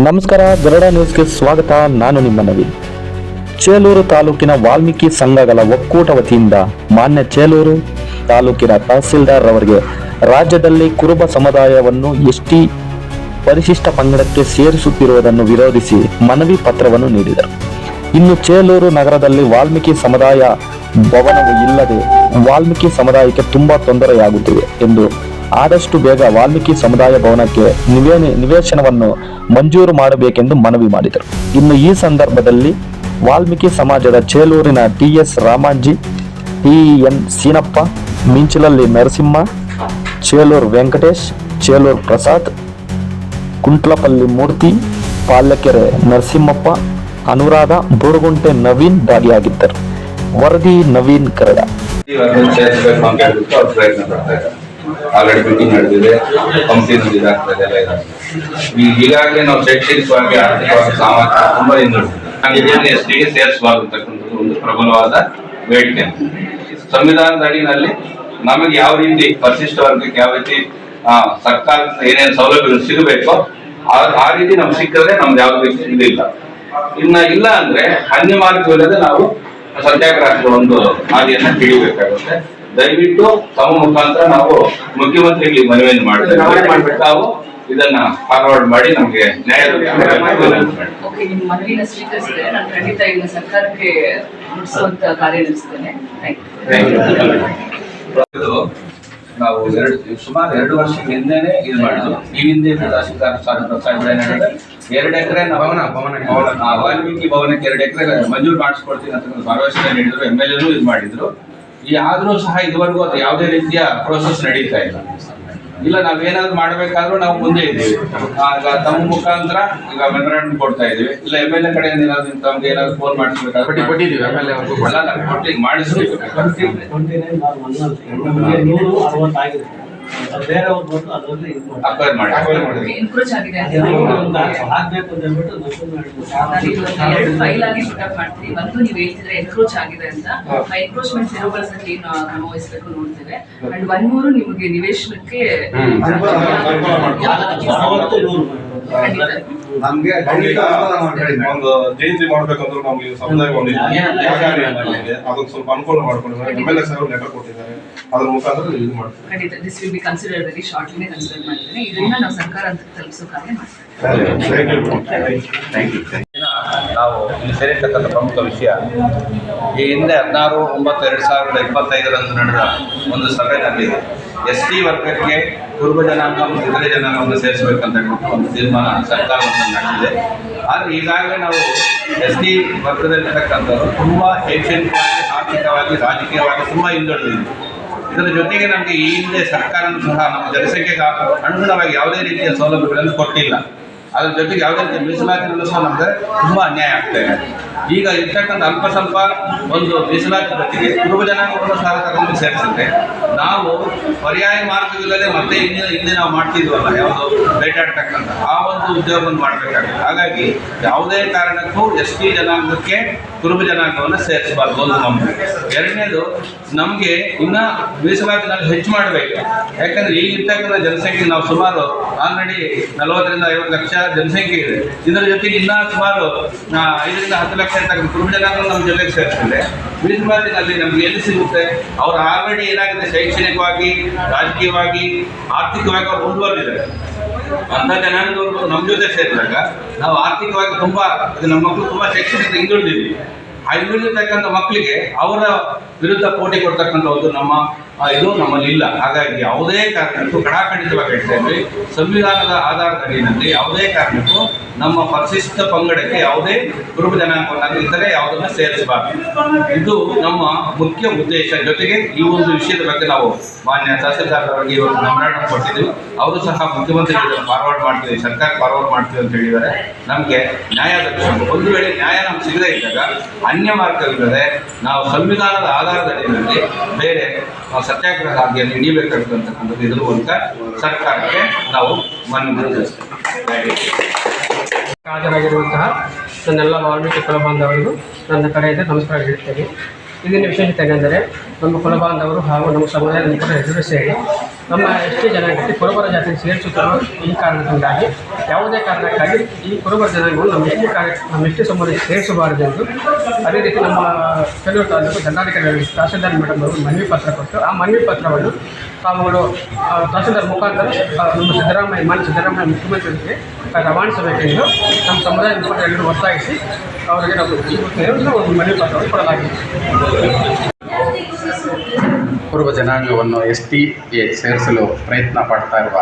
ನಮಸ್ಕಾರ, ಗರುಡ ನ್ಯೂಸ್ಗೆ ಸ್ವಾಗತ. ನಾನು ನಿಮ್ಮ ನವೀನ್. ಚೇಲೂರು ತಾಲೂಕಿನ ವಾಲ್ಮೀಕಿ ಸಂಘಗಳ ಒಕ್ಕೂಟ ವತಿಯಿಂದ ಮಾನ್ಯ ಚೇಲೂರು ತಾಲೂಕಿನ ತಹಸೀಲ್ದಾರ್ ಅವರಿಗೆ ರಾಜ್ಯದಲ್ಲಿ ಕುರುಬ ಸಮುದಾಯವನ್ನು ಎಸ್ಟಿ ಪರಿಶಿಷ್ಟ ಪಂಗಡಕ್ಕೆ ಸೇರಿಸುತ್ತಿರುವುದನ್ನು ವಿರೋಧಿಸಿ ಮನವಿ ಪತ್ರವನ್ನು ನೀಡಿದರು. ಇನ್ನು ಚೇಲೂರು ನಗರದಲ್ಲಿ ವಾಲ್ಮೀಕಿ ಸಮುದಾಯ ಭವನವು ಇಲ್ಲದೆ ವಾಲ್ಮೀಕಿ ಸಮುದಾಯಕ್ಕೆ ತುಂಬಾ ತೊಂದರೆಯಾಗುತ್ತಿದೆ ಎಂದು ಆದಷ್ಟು ಬೇಗ ವಾಲ್ಮೀಕಿ ಸಮುದಾಯ ಭವನಕ್ಕೆ ನಿವೇನ ನಿವೇಶನವನ್ನು ಮಂಜೂರು ಮಾಡಬೇಕೆಂದು ಮನವಿ ಮಾಡಿದರು. ಇನ್ನು ಈ ಸಂದರ್ಭದಲ್ಲಿ ವಾಲ್ಮೀಕಿ ಸಮಾಜದ ಚೇಲೂರಿನ T S Ramanji T N Seenappa ಮಿಂಚಲಲ್ಲಿ Narasimha, Chelur Venkatesh, Chelur Prasad, Kuntlapalli Murthy, Palakere Narasimhappa, Anuradha Borugunte Naveen ಭಾಗಿಯಾಗಿದ್ದರು. ವರದಿ ನವೀನ್ ಕರಡ ಆಲ್ರೆಡಿ ಮೀಟಿಂಗ್ ನಡೆದಿದೆ ಕಂಪ್ನಿನಲ್ಲಿ ಇದಾಗ್ತದೆ ಈಗಾಗಲೇ ನಾವು ಶೈಕ್ಷಣಿಕವಾಗಿ ಆರ್ಥಿಕವಾಗಿ ಸಾಮಾಜಿಕ ತುಂಬಾ ಹಿಂದುಳಿದಿದೆ ಎಸ್ ಟಿಗೆ ಸೇರಿಸಬಾರ್ದು ಒಂದು ಪ್ರಬಲವಾದ ಬೇಡಿಕೆ. ಸಂವಿಧಾನದ ಅಡಿನಲ್ಲಿ ನಮಗೆ ಯಾವ ರೀತಿ ಪರಿಶಿಷ್ಟ ವರ್ಗಕ್ಕೆ ಯಾವ ರೀತಿ ಸರ್ಕಾರದ ಏನೇನು ಸೌಲಭ್ಯಗಳು ಸಿಗಬೇಕೋ ಆ- ರೀತಿ ನಮ್ಗೆ ಸಿಕ್ಕಿದ್ರೆ ನಮ್ದು ಯಾವ್ದು ಇದಿಲ್ಲ. ಇನ್ನ ಇಲ್ಲ ಅಂದ್ರೆ ಅನ್ಯ ಮಾರ್ಗವಿಲ್ಲದೆ ನಾವು ಸತ್ಯಾಗ್ರಹದ ಒಂದು ಹಾದಿಯನ್ನ ಹಿಡಿಬೇಕಾಗುತ್ತೆ. ದಯವಿಟ್ಟು ತಮ್ಮ ಮುಖಾಂತರ ನಾವು ಮುಖ್ಯಮಂತ್ರಿಗಳಿಗೆ ಮನವಿಯನ್ನು ಮಾಡ್ತೇವೆ. ತಾವು ಇದನ್ನ ಫಾರ್ವರ್ಡ್ ಮಾಡಿ ನಮಗೆ ನ್ಯಾಯ ದೊರಕಿಸಬೇಕು. ಓಕೆ ನಿಮ್ಮ ಮನವಿನ ಸ್ವೀಕರಿಸಿದ್ರೆ ನಾನು ಖಂಡಿತ ಇದನ್ನ ಸರ್ಕಾರಕ್ಕೆ ಮುಟ್ಟಿಸುವಂತ ಕಾರ್ಯ ನಡೆಸ್ತೇನೆ. Thank you Thank you. ಇದು ನಾವು ಎರಡು ಸುಮಾರು ಎರಡು ವರ್ಷ ಹಿಂದೆನೆ ಇದು ಮಾಡಿದ್ವಿ ಈ ಹಿಂದೆ ತಹಸೀಲ್ದಾರ್ ಸಾಹೇಬ್ರ ಎರಡು ಎಕರೆ ಭವನ ಭವನ ಆ, ವಾಲ್ಮೀಕಿ ಭವನಕ್ಕೆ ಎರಡು ಎಕರೆ ಮಂಜೂರು ಮಾಡಿಸ್ಕೊಡ್ತೀನಿ ಅಂತ ಒಂದು ಭರವಸೆ ನೀಡಿದ್ರು. ಎಂ ಎಲ್ ಎನು ಇದು ಮಾಡಿದ್ರು. ಆದ್ರೂ ಸಹ ಇದುವರೆಗೂ ಅದು ಯಾವುದೇ ರೀತಿಯ ಪ್ರೋಸೆಸ್ ನಡೀತಾ ಇಲ್ಲ. ಇಲ್ಲ ನಾವೇನಾದ್ರು ಮಾಡ್ಬೇಕಾದ್ರೂ ನಾವು ಮುಂದೆ ಇದ್ದೀವಿ. ಆಗ ತಮ್ಮ ಮುಖಾಂತರ ಈಗ ಮೆಮೊರಾಂಡಮ್ ಕೊಡ್ತಾ ಇದೀವಿ ಇಲ್ಲ ಎಂ ಎಲ್ ಎ ಕಡೆ ಏನಾದ್ರು ತಮ್ಗೆ ಏನಾದ್ರು ಫೋನ್ ಮಾಡಿಸ್ಬೇಕಾದ್ರೆ ಕೊಟ್ಟಿದ್ದೀವಿ ಎಂ ಎಲ್ ಎ ಕೊಟ್ಟಿಗೆ ಮಾಡಿಸ್ಬೇಕು. ಬೇರೆಯವ್ರು ಬಂದು ಅದರಲ್ಲಿ ಇದು ಮಾಡಿ ಅಕ್ವೈರ್ ಮಾಡಿ ಎನ್ಕ್ರೋಚ್ ಆಗಿದೆ ಅಂತ ಒಂದು ಆಗ್ಬೇಕು ಅಂತ ಹೇಳ್ಬಿಟ್ಟು ನಕಲು ಮಾಡಿದ್ರು. ನಾನು ಇವತ್ತು ಎರಡು ಫೈಲ್ ಆಗಿ ಮಾಡ್ತೀನಿ ಒಂದು ನೀವು ಹೇಳ್ತಿದ್ರೆ ಎನ್ಕ್ರೋಚ್ ಆಗಿದೆ ಅಂತ. ಆ ಎನ್ಕ್ರೋಚ್ಮೆಂಟ್ ತೆರವುಗೊಳಿಸಕ್ಕೆ ಏನು ಕ್ರಮ ವಹಿಸಬೇಕು ನೋಡ್ತೇವೆ. ಅಂಡ್ ಒನ್ ಮೂರು ನಿಮಗೆ ನಿವೇಶನಕ್ಕೆ ನೂರು. ನಮ್ಗೆ ಖಂಡಿತ ಒಂದು ಜಯಂತಿ ಮಾಡ್ಬೇಕಂದ್ರೆ ನಮ್ಗೆ ಸಮುದಾಯ ಅದಕ್ಕೆ ಸ್ವಲ್ಪ ಅನುಕೂಲ ಮಾಡ್ಕೊಂಡಿದ್ದಾರೆ. ಎಂ ಎಲ್ ಎಸ್ ಅವರು ಲೆಟರ್ ಕೊಟ್ಟಿದ್ದಾರೆ. ಅದ್ರ ಮುಖಾಂತರ ಇದು ಮಾಡ್ತಾರೆ ಖಂಡಿತ this will be consider very ಇದರಿಂದ ನಾವು ಸರ್ಕಾರ ಅಂತ ತಲುಪಿಸೋ ಕಾರ್ಯ ಮಾಡ್ತೇವೆ. ನಾವು ಇಲ್ಲಿ ಸೇರಿರ್ತಕ್ಕಂಥ ಪ್ರಮುಖ ವಿಷಯ ಈ ಹಿಂದೆ ಹದಿನಾರು ಒಂಬತ್ತು ಎರಡು ಸಾವಿರದ ಇಪ್ಪತ್ತೈದರಂದು ನಡೆದ ಒಂದು ಸಭೆಯಲ್ಲಿ ಎಸ್ ಟಿ ವರ್ಗಕ್ಕೆ ಕುರುಬ ಜನಾಂಗ ಮತ್ತು ಇತರೆ ಜನಾಂಗವನ್ನು ಸೇರಿಸಬೇಕಂತ ಒಂದು ತೀರ್ಮಾನ ಸರ್ಕಾರವನ್ನು ನಡೆದಿದೆ ಆದರೆ ಈಗಾಗಲೇ ನಾವು ಎಸ್ ಟಿ ವರ್ಗದಲ್ಲಿರ್ತಕ್ಕಂಥವ್ರು ತುಂಬ ಶೈಕ್ಷಣಿಕವಾಗಿ ಆರ್ಥಿಕವಾಗಿ, ರಾಜಕೀಯವಾಗಿ ತುಂಬ ಹಿಂದುಳಿದಿದೆ. ಇದರ ಜೊತೆಗೆ ನಮಗೆ ಈ ಹಿಂದೆ ಸರ್ಕಾರನೂ ಸಹ ನಮ್ಮ ಜನಸಂಖ್ಯೆಗೆ ಅನುಗುಣವಾಗಿ ಯಾವುದೇ ರೀತಿಯ ಸೌಲಭ್ಯಗಳನ್ನು ಕೊಟ್ಟಿಲ್ಲ. ಅದ್ರ ಜೊತೆಗೆ ಯಾವುದೇ ರೀತಿ ಮೀಸಲಾತಿನಲ್ಲೂ ಸಹ ನಮಗೆ ತುಂಬ ಅನ್ಯಾಯ ಆಗ್ತಾ ಇದೆ. ಈಗ ಇರ್ತಕ್ಕಂಥ ಅಲ್ಪ ಸ್ವಲ್ಪ ಒಂದು ಮೀಸಲಾತಿ ಜೊತೆಗೆ ಕುರುಬ ಜನಾಂಗವನ್ನು ಸಹ ಸೇರಿಸಿದ್ರೆ ನಾವು ಪರ್ಯಾಯ ಮಾರ್ಗವಿಲ್ಲದೆ ಮತ್ತೆ ಹಿಂದೆ ಇನ್ನೇ ನಾವು ಮಾಡ್ತಿದ್ವಲ್ಲ, ಯಾವುದು ಬೇಟಾಡ್ತಕ್ಕಂಥ ಆ ಒಂದು ಉದ್ಯೋಗವನ್ನು ಮಾಡಬೇಕಾಗುತ್ತೆ. ಹಾಗಾಗಿ ಯಾವುದೇ ಕಾರಣಕ್ಕೂ ಎಸ್ ಟಿ ಜನಾಂಗಕ್ಕೆ ಕುರುಬ ಜನಾಂಗವನ್ನು ಸೇರಿಸಬಾರ್ದು ಒಂದು ನಮಗೆ. ಎರಡನೇದು, ನಮಗೆ ಇನ್ನ ಮೀಸಲಾತಿನಲ್ಲಿ ಹೆಚ್ಚು ಮಾಡಬೇಕು. ಯಾಕಂದ್ರೆ ಈಗ ಇರ್ತಕ್ಕಂಥ ಜನಸಂಖ್ಯೆ ನಾವು ಸುಮಾರು ಆಲ್ರೆಡಿ ನಲವತ್ತರಿಂದ ಐವತ್ತು ಲಕ್ಷ ಜನಸಂಖ್ಯೆ ಇದೆ. ಇದರ ಜೊತೆಗೆ ಇನ್ನ ಸುಮಾರು ಐದರಿಂದ ಹತ್ತು ಲಕ್ಷ ಇರ್ತಕ್ಕಂಥ ಕುರುಬಜನಗಳು ಜನಾಂಗ ನಮ್ಮ ಜೊತೆಗೆ ಸೇರಿಸಿದೆ ಮೀಸಲಾತಿನಲ್ಲಿ ನಮ್ಗೆ ಎಲ್ಲಿ ಸಿಗುತ್ತೆ? ಅವ್ರು ಆಲ್ರೆಡಿ ಏನಾಗಿದೆ? ಶೈಕ್ಷಣಿಕವಾಗಿ, ರಾಜಕೀಯವಾಗಿ, ಆರ್ಥಿಕವಾಗಿ ಅವ್ರು ಮುಂದುವರೆದಿದ್ದಾರೆ. ಅಂತ ಜನಾಂಗದವರು ನಮ್ಮ ಜೊತೆ ಸೇರಿದಾಗ ನಾವು ಆರ್ಥಿಕವಾಗಿ ತುಂಬಾ ನಮ್ಮ ಮಕ್ಕಳು ತುಂಬ ಶೈಕ್ಷಣಿಕ ಹಿಂದುಳಿದಿದ್ದೀವಿ ಆ ಹಿಂದುಳಿದಿರ್ತಕ್ಕಂಥ ಮಕ್ಕಳಿಗೆ ಅವರ ವಿರುದ್ಧ ಪೋಟಿ ಕೊಡ್ತಕ್ಕಂಥ ಒಂದು ನಮ್ಮ ಇದು ನಮ್ಮಲ್ಲಿ ಇಲ್ಲ. ಹಾಗಾಗಿ ಯಾವುದೇ ಕಾರಣಕ್ಕೂ ಕಡಾಖಂಡಿತವಾಗಿ ಹೇಳ್ತಾ ಇದ್ವಿ. ಸಂವಿಧಾನದ ಆಧಾರದ ಅಡಿಯಲ್ಲಿ ಯಾವುದೇ ಕಾರಣಕ್ಕೂ ನಮ್ಮ ಪರಿಶಿಷ್ಟ ಪಂಗಡಕ್ಕೆ ಯಾವುದೇ ಕುರುಬ ಜನಾಂಗವನ್ನು ಇತರೆ ಯಾವುದನ್ನು ಸೇರಿಸಬಾರ್ದು. ಇದು ನಮ್ಮ ಮುಖ್ಯ ಉದ್ದೇಶ. ಜೊತೆಗೆ ಈ ಒಂದು ವಿಷಯದ ಬಗ್ಗೆ ನಾವು ಮಾನ್ಯ ತಹಸೀಲ್ದಾರ್ ಅವರಿಗೆ ಇವತ್ತು ಮೆಮೊರಾಂಡಮ್ ಕೊಟ್ಟಿದ್ದೀವಿ. ಅವರು ಸಹ ಮುಖ್ಯಮಂತ್ರಿ ಫಾರ್ವರ್ಡ್ ಮಾಡ್ತೀವಿ, ಸರ್ಕಾರ ಫಾರ್ವರ್ಡ್ ಮಾಡ್ತೀವಿ ಅಂತ ಹೇಳಿದ್ದಾರೆ. ನಮಗೆ ನ್ಯಾಯ ದೊರಕಿಸಬೇಕು ಒಂದು ವೇಳೆ ನ್ಯಾಯ ನಮ್ಗೆ ಸಿಗದೇ ಇದ್ದಾಗ ಅನ್ಯ ಮಾರ್ಗವಿಲ್ಲದೆ ನಾವು ಸಂವಿಧಾನದ ಆಧಾರದ ಬೇರೆ ಸತ್ಯಾಗ್ರಹ ಹಾದಿಯಲ್ಲಿ ಹಿಡಿಬೇಕಾಗುತ್ತೆ ಹೆದರುವಂತ ಸರ್ಕಾರಕ್ಕೆ ನಾವು ಮನವಿ ಮಾಡಿಸ್ತೇವೆ ಹಾಜರಾಗಿರುವಂತಹ ನನ್ನೆಲ್ಲ ವಾಲ್ಮೀಕಿ ಕುಲ ಬಾಂಧವರಿಗೂ ನನ್ನ ಕಡೆಯಿಂದ ನಮಸ್ಕಾರ ಹೇಳ್ತೇನೆ. ಇದನ್ನು ವಿಶೇಷತೆ ಏನೆಂದರೆ ನಮ್ಮ ಕುಲಬಾಂಧವರು ಹಾಗೂ ನಮ್ಮ ಸಮುದಾಯದ ಮುಖಂಡರ ಹೆಸರು ಸೇರಿ ನಮ್ಮ ಎಷ್ಟೇ ಜನಾಂಗಕ್ಕೆ ಕುರುಬರ ಜಾತಿಗೆ ಸೇರಿಸುತ್ತಿರುವ ಈ ಕಾರಣದಿಂದಾಗಿ ಯಾವುದೇ ಕಾರಣಕ್ಕಾಗಿ ಈ ಕುರುಬರ ಜನಗಳು ನಮ್ಮ ಎಷ್ಟೇ ಕಾರ್ಯ, ನಮ್ಮ ಎಷ್ಟೇ ಸಮುದಾಯಕ್ಕೆ ಸೇರಿಸಬಾರದೆಂದು ಅದೇ ರೀತಿ ನಮ್ಮ ಕೆಲವು ತಾಲೂಕು ದಂಡಾಧಿಕಾರಿಗಳಿಗೆ ತಹಸೀಲ್ದಾರ್ ಮೇಡಮ್ ಅವರು ಮನವಿ ಪತ್ರ ಕೊಟ್ಟು ಆ ಮನವಿ ಪತ್ರವನ್ನು ತಾವುಗಳು ತಹಸೀಲ್ದಾರ್ ಮುಖಾಂತರ ನಮ್ಮ ಸಿದ್ದರಾಮಯ್ಯ, ಮಾನ್ಯ ಸಿದ್ದರಾಮಯ್ಯ ಮುಖ್ಯಮಂತ್ರಿಗಳಿಗೆ ರವಾನಿಸಬೇಕೆಂದು ನಮ್ಮ ಸಮುದಾಯ ಮುಖಂಡರೆಲ್ಲರೂ ಒತ್ತಾಯಿಸಿ ಅವರಿಗೆ ನಾವು ಈ ಒಂದು ಮನೆ ಪತ್ರವನ್ನು ಕೊಡಲಾಗಿದೆ. ಪೂರ್ವ ಜನಾಂಗವನ್ನು ಎಸ್ ಟಿಗೆ ಸೇರಿಸಲು ಪ್ರಯತ್ನ ಪಡ್ತಾ ಇರುವ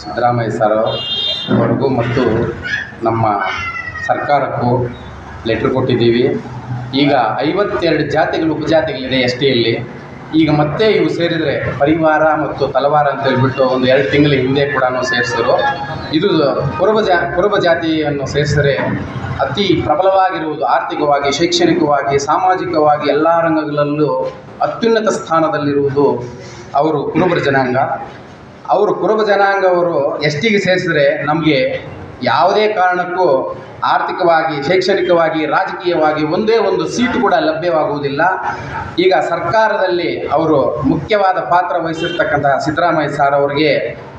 ಸಿದ್ದರಾಮಯ್ಯ ಸರ್ ಅವರಿಗೂ ಮತ್ತು ನಮ್ಮ ಸರ್ಕಾರಕ್ಕೂ ಲೆಟ್ರ್ ಕೊಟ್ಟಿದ್ದೀವಿ. ಈಗ ಐವತ್ತೆರಡು ಜಾತಿಗಳು, ಉಪಜಾತಿಗಳಿದೆ ಎಸ್ ಟಿಯಲ್ಲಿ ಈಗ ಮತ್ತೆ ಇವು ಸೇರಿದರೆ ಪರಿವಾರ ಮತ್ತು ತಲವಾರ ಅಂತ ಹೇಳ್ಬಿಟ್ಟು ಒಂದು ಎರಡು ತಿಂಗಳ ಹಿಂದೆ ಕೂಡ ಸೇರಿಸಿದ್ರು ಇದು ಕುರುಬ ಜಾ ಕುರುಬ ಜಾತಿಯನ್ನು ಸೇರಿಸಿದರೆ ಅತಿ ಪ್ರಬಲವಾಗಿರುವುದು ಆರ್ಥಿಕವಾಗಿ, ಶೈಕ್ಷಣಿಕವಾಗಿ, ಸಾಮಾಜಿಕವಾಗಿ ಎಲ್ಲ ರಂಗಗಳಲ್ಲೂ ಅತ್ಯುನ್ನತ ಸ್ಥಾನದಲ್ಲಿರುವುದು ಅವರು ಕುರುಬರ ಜನಾಂಗ. ಅವರು ಕುರುಬ ಜನಾಂಗವರು ಎಸ್ ಟಿಗೆ ಸೇರಿಸಿದ್ರೆ ನಮಗೆ ಯಾವುದೇ ಕಾರಣಕ್ಕೂ ಆರ್ಥಿಕವಾಗಿ, ಶೈಕ್ಷಣಿಕವಾಗಿ, ರಾಜಕೀಯವಾಗಿ ಒಂದೇ ಒಂದು ಸೀಟು ಕೂಡ ಲಭ್ಯವಾಗುವುದಿಲ್ಲ. ಈಗ ಸರ್ಕಾರದಲ್ಲಿ ಅವರು ಮುಖ್ಯವಾದ ಪಾತ್ರ ವಹಿಸಿರ್ತಕ್ಕಂತಹ ಸಿದ್ದರಾಮಯ್ಯ ಸಾರ್ ಅವರಿಗೆ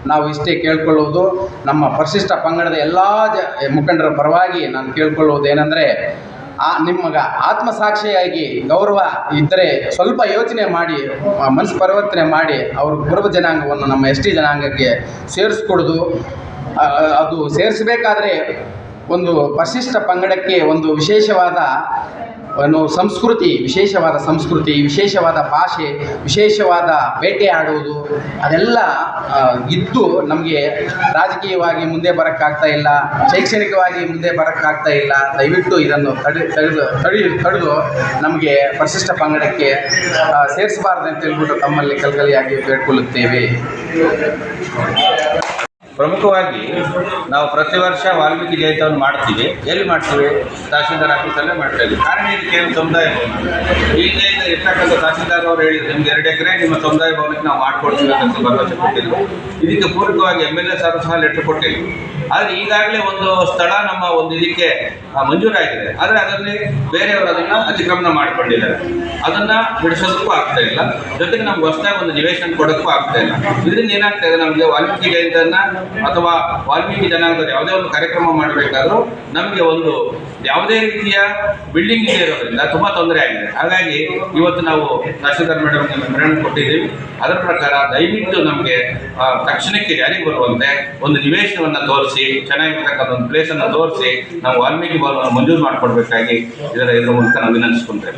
ನಾವು ಇಷ್ಟೇ ಕೇಳ್ಕೊಳ್ಳುವುದು. ನಮ್ಮ ಪರಿಶಿಷ್ಟ ಪಂಗಡದ ಎಲ್ಲ ಜ, ಮುಖಂಡರ ಪರವಾಗಿ ನಾನು ಕೇಳ್ಕೊಳ್ಳುವುದು ಏನಂದರೆ, ಆ ನಿಮ್ಮಗ ಆತ್ಮಸಾಕ್ಷಿಯಾಗಿ ಗೌರವ ಇದ್ದರೆ ಸ್ವಲ್ಪ ಯೋಚನೆ ಮಾಡಿ ಮನಸ್ಸು ಪರಿವರ್ತನೆ ಮಾಡಿ ಅವ್ರ ಕುರುಬ ಜನಾಂಗವನ್ನು ನಮ್ಮ ಎಸ್ ಟಿ ಜನಾಂಗಕ್ಕೆ ಸೇರಿಸ್ಕೊಡೋದು. ಅದು ಸೇರಿಸಬೇಕಾದ್ರೆ ಒಂದು ಪರಿಶಿಷ್ಟ ಪಂಗಡಕ್ಕೆ ಒಂದು ವಿಶೇಷವಾದ ಒಂದು ಸಂಸ್ಕೃತಿ, ವಿಶೇಷವಾದ ಸಂಸ್ಕೃತಿ, ವಿಶೇಷವಾದ ಭಾಷೆ, ವಿಶೇಷವಾದ ಬೇಟೆ ಆಡುವುದು, ಅದೆಲ್ಲ ಇದ್ದು ನಮಗೆ ರಾಜಕೀಯವಾಗಿ ಮುಂದೆ ಬರೋಕ್ಕಾಗ್ತಾ ಇಲ್ಲ, ಶೈಕ್ಷಣಿಕವಾಗಿ ಮುಂದೆ ಬರೋಕ್ಕಾಗ್ತಾ ಇಲ್ಲ. ದಯವಿಟ್ಟು ಇದನ್ನು ತಡೆ ತಡೆದು ತಡಿ, ತಡೆದು ನಮಗೆ ಪರಿಶಿಷ್ಟ ಪಂಗಡಕ್ಕೆ ಸೇರಿಸಬಾರ್ದು ಅಂತ ಹೇಳ್ಬಿಟ್ಟು ತಮ್ಮಲ್ಲಿ ಕಲ್ಕಲಿಯಾಗಿ ಬೇಡ್ಕೊಳ್ಳುತ್ತೇವೆ. ಪ್ರಮುಖವಾಗಿ ನಾವು ಪ್ರತಿ ವರ್ಷ ವಾಲ್ಮೀಕಿ ಜಯಂತಿಯನ್ನು ಮಾಡ್ತೀವಿ. ಎಲ್ಲಿ ಮಾಡ್ತೀವಿ? ತಹಸೀಲ್ದಾರ್ ಆಫೀಸಲ್ಲೇ ಮಾಡ್ತಾ ಇದ್ದೀವಿ. ಕಾರಣ ಇದಕ್ಕೆ ಸಮುದಾಯ ಭವನ ಈಗ ಇರ್ತಕ್ಕಂಥ ತಹಸೀಲ್ದಾರ್ ಅವರು ಹೇಳಿದ್ರು, ನಿಮ್ಗೆ ಎರಡು ಎಕರೆ ನಿಮ್ಮ ಸಮುದಾಯ ಭವನಕ್ಕೆ ನಾವು ಮಾಡ್ಕೊಡ್ತೀವಿ ಅಂತ ಭರವಸೆ ಕೊಟ್ಟಿದ್ರು. ಇದಕ್ಕೆ ಪೂರಕವಾಗಿ ಎಂ ಎಲ್ ಎ ಸರ್ ಸಹ ಲೆಟರ್ ಕೊಟ್ಟಿಲ್ಲ ಆದರೆ ಈಗಾಗಲೇ ಒಂದು ಸ್ಥಳ ನಮ್ಮ ಒಂದು ಇದಕ್ಕೆ ಮಂಜೂರಾಗಿದೆ. ಆದರೆ ಅದರಲ್ಲಿ ಬೇರೆಯವರು ಅದನ್ನು ಅತಿಕ್ರಮಣ ಮಾಡಿಕೊಂಡಿದ್ದಾರೆ. ಅದನ್ನು ಬಿಡಿಸೋದಕ್ಕೂ ಆಗ್ತಾ ಇಲ್ಲ. ಜೊತೆಗೆ ನಮ್ಗೆ ಹೊಸದಾಗಿ ಒಂದು ನಿವೇಶನ ಕೊಡೋಕ್ಕೂ ಆಗ್ತಾ ಇಲ್ಲ. ಇದರಿಂದ ಏನಾಗ್ತಾ ಇದೆ? ನಮಗೆ ವಾಲ್ಮೀಕಿ ಜಯಂತಿಯನ್ನ ಅಥವಾ ವಾಲ್ಮೀಕಿ ಜನಾಂಗದ ಯಾವುದೇ ಒಂದು ಕಾರ್ಯಕ್ರಮ ಮಾಡಬೇಕಾದ್ರೂ ನಮಗೆ ಒಂದು ಯಾವುದೇ ರೀತಿಯ ಬಿಲ್ಡಿಂಗ್ ಇದೆ ಇರೋದ್ರಿಂದ ತುಂಬ ತೊಂದರೆ ಆಗಿದೆ. ಹಾಗಾಗಿ ಇವತ್ತು ನಾವು ತಹಸೀಲ್ದಾರ್ ಮೇಡಮ್ಗೆ ಮೆಮೊರಾಂಡಮ್ ಕೊಟ್ಟಿದ್ದೀವಿ. ಅದರ ಪ್ರಕಾರ ದಯವಿಟ್ಟು ನಮಗೆ ತಕ್ಷಣಕ್ಕೆ ಜಾರಿಗೆ ಬರುವಂತೆ ಒಂದು ನಿವೇಶನವನ್ನು ತೋರಿಸಿ, ಚೆನ್ನಾಗಿರ್ತಕ್ಕಂಥ ಒಂದು ಪ್ಲೇಸನ್ನು ತೋರಿಸಿ ನಾವು ವಾಲ್ಮೀಕಿ ಭವನವನ್ನು ಮಂಜೂರು ಮಾಡಿಕೊಡ್ಬೇಕಾಗಿ ಇದರ ಇದರ ಮೂಲಕ ನಾವು ವಿನಂತಿಸ್ಕೊಂತೇವೆ